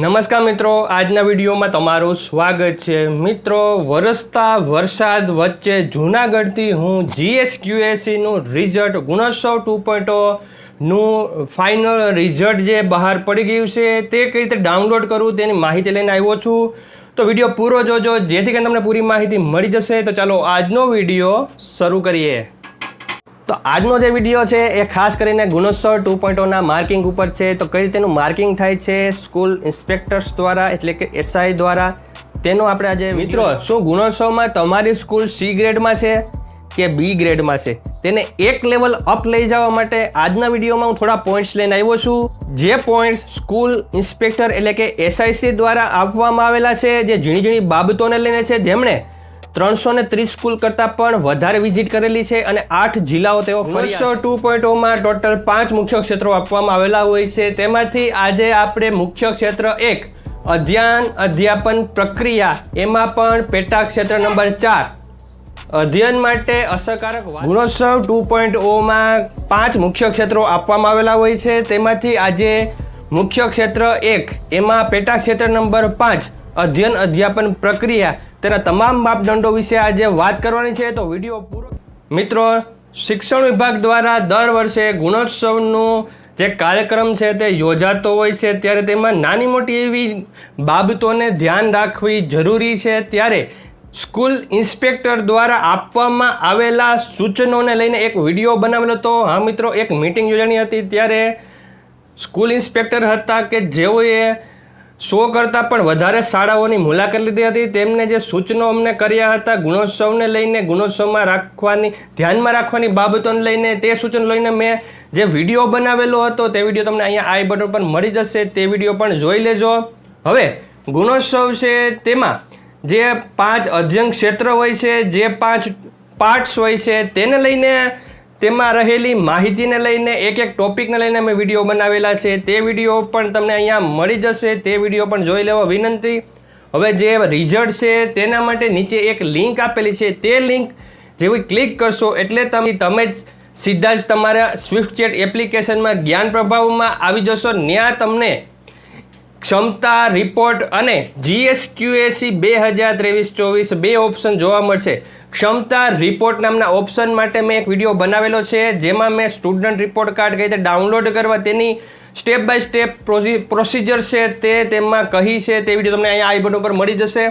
નમસ્કાર મિત્રો, આજના વિડીયોમાં તમારું સ્વાગત છે. મિત્રો, વરસતા વરસાદ વચ્ચે જૂનાગઢથી હું જીએસક્યુએસીનું રિઝલ્ટ ગુણોત્સવ ટુ પોઈન્ટનું ફાઇનલ રિઝલ્ટ જે બહાર પડી ગયું છે તે કઈ રીતે ડાઉનલોડ કરવું તેની માહિતી લઈને આવ્યો છું. તો વીડિયો પૂરો જોજો, જેથી કરીને તમને પૂરી માહિતી મળી જશે. તો ચાલો આજનો વીડિયો શરૂ કરીએ. તો આજનો જે વીડિયો છે એ ખાસ કરીને ગુણોત્સવ ટુ પોઈન્ટોના માર્કિંગ ઉપર છે. તો કઈ રીતેનું માર્કિંગ થાય છે? સ્કૂલ ઇન્સ્પેક્ટર્સ દ્વારા એટલે કે એસઆઈ દ્વારા? તેનો આપણે આજે મિત્રો, શું ગુણોત્સવમાં તમારી સ્કૂલ સી ગ્રેડમાં છે કે બી ગ્રેડમાં છે? તેને એક લેવલ અપ લઈ જવા માટે આજના વિડીયોમાં હું થોડા પોઈન્ટ્સ લઈને આવ્યો છું. જે પોઈન્ટ્સ સ્કૂલ ઇન્સ્પેક્ટર એટલે કે એસઆઈસી દ્વારા આપવામાં આવેલા છે, જે ઝીણી ઝીણી બાબતોને લઈને છે, જેમણે ત્રણસો ને ત્રીસ સ્કૂલ કરતાં પણ વધારે વિઝિટ કરેલી છે અને આઠ જિલ્લાઓ તેઓ ફરીસો ટુ પોઈન્ટ ઓમાં ટોટલ પાંચ મુખ્ય ક્ષેત્રો આપવામાં આવેલા હોય છે. તેમાંથી આજે આપણે મુખ્ય ક્ષેત્ર એક અધ્યયન અધ્યાપન પ્રક્રિયા એમાં પણ પેટા ક્ષેત્ર નંબર ચાર. અધ્યયન માટે અસરકારક ગુણોત્સવ ટુ પોઈન્ટ ઓમાં પાંચ મુખ્ય ક્ષેત્રો આપવામાં આવેલા હોય છે. તેમાંથી આજે મુખ્ય ક્ષેત્ર એક. એમાં પેટા ક્ષેત્ર નંબર પાંચ. અધ્યયન અધ્યાપન પ્રક્રિયા તેના તમામ માપદંડો વિશે આજે વાત કરવાની છે. તો વીડિયો પૂરો મિત્રો, શિક્ષણ વિભાગ દ્વારા દર વર્ષે ગુણોત્સવનું જે કાર્યક્રમ છે તે યોજાતો હોય છે. ત્યારે તેમાં નાની મોટી એવી બાબતોને ધ્યાન રાખવી જરૂરી છે. ત્યારે સ્કૂલ ઇન્સ્પેક્ટર દ્વારા આપવામાં આવેલા સૂચનોને લઈને એક વીડિયો બનાવેલો હતો. હા મિત્રો, એક મિટિંગ યોજાણી હતી. ત્યારે સ્કૂલ ઇન્સ્પેક્ટર હતા કે જેઓએ સો કરતાં પણ વધારે શાળાઓની મુલાકાત લીધી હતી, તેમને જે સૂચનો અમને કર્યા હતા ગુણોત્સવને લઈને, ગુણોત્સવમાં રાખવાની, ધ્યાનમાં રાખવાની બાબતોને લઈને, તે સૂચનો લઈને મેં જે વીડિયો બનાવેલો હતો, તે વીડિયો તમને અહીંયા આઈ બટન પર મળી જશે, તે વીડિયો પણ જોઈ લેજો. હવે, ગુણોત્સવ છે તેમાં જે પાંચ અધ્યયન ક્ષેત્ર હોય છે, જે પાંચ પાર્ટ્સ હોય છે, તેને લઈને તેમાં રહેલી માહિતીને લઈને એક એક ટોપિકને લઈને અમે વીડિયો બનાવેલા છે. તે વીડિયો પણ તમને અહીંયા મળી જશે. તે વીડિયો પણ જોઈ લેવા વિનંતી. હવે જે રિઝલ્ટ છે તેના માટે નીચે એક લિંક આપેલી છે. તે લિંક જેવી ક્લિક કરશો એટલે તમે તમે જ સીધા જ તમારા સ્વિફ્ટ ચેટ એપ્લિકેશનમાં જ્ઞાન પ્રભાવમાં આવી જશો. ત્યાં તમને ક્ષમતા રિપોર્ટ અને જીએસક્યુએસી બે હજાર ત્રેવીસ ચોવીસ બે ઓપ્શન જોવા મળશે. ક્ષમતા રિપોર્ટ નામના ઓપ્શન માટે મેં એક વીડિયો બનાવેલો છે, જેમાં મેં સ્ટુડન્ટ રિપોર્ટ કાર્ડ કઈ રીતે ડાઉનલોડ કરવા તેની સ્ટેપ બાય સ્ટેપ પ્રોસિજર છે તે તેમાં કહી છે, તે વીડિયો તમને અહીંયા આઈ ઉપર મળી જશે.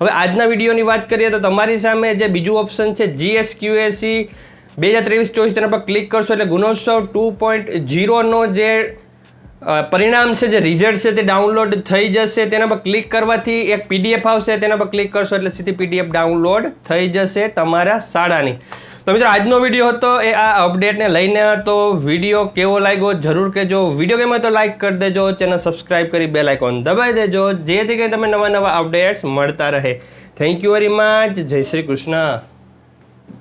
હવે આજના વિડીયોની વાત કરીએ તો તમારી સામે જે બીજું ઓપ્શન છે જીએસક્યુએસી બે હજાર ત્રેવીસ ચોવીસ તેના પર ક્લિક કરશો એટલે ગુણોત્સવ ટુ પોઈન્ટ જીરોનો જે પરિણામ છે જે રિઝલ્ટ છે તે ડાઉનલોડ થઈ જશે, તેના પર ક્લિક કરવાથી એક પીડીએફ આવશે, તેના પર ક્લિક કરશો એટલે સીધી પીડીએફ ડાઉનલોડ થઈ જશે તમારા શાળાની. તો મિત્રો, આજનો વીડિયો હતો, એ આ અપડેટને લઈને હતો. વીડિયો કેવો લાગ્યો? જરૂર કહેજો. વીડિયો ગમે તો લાઈક કરી દેજો. ચેનલ સબસ્ક્રાઈબ કરી બેલ આઇકોન દબાવી દેજો. જેથી કરીને તમે નવા નવા અપડેટ્સ મળતા રહે. થેન્ક યુ વેરી મચ જય શ્રી કૃષ્ણ.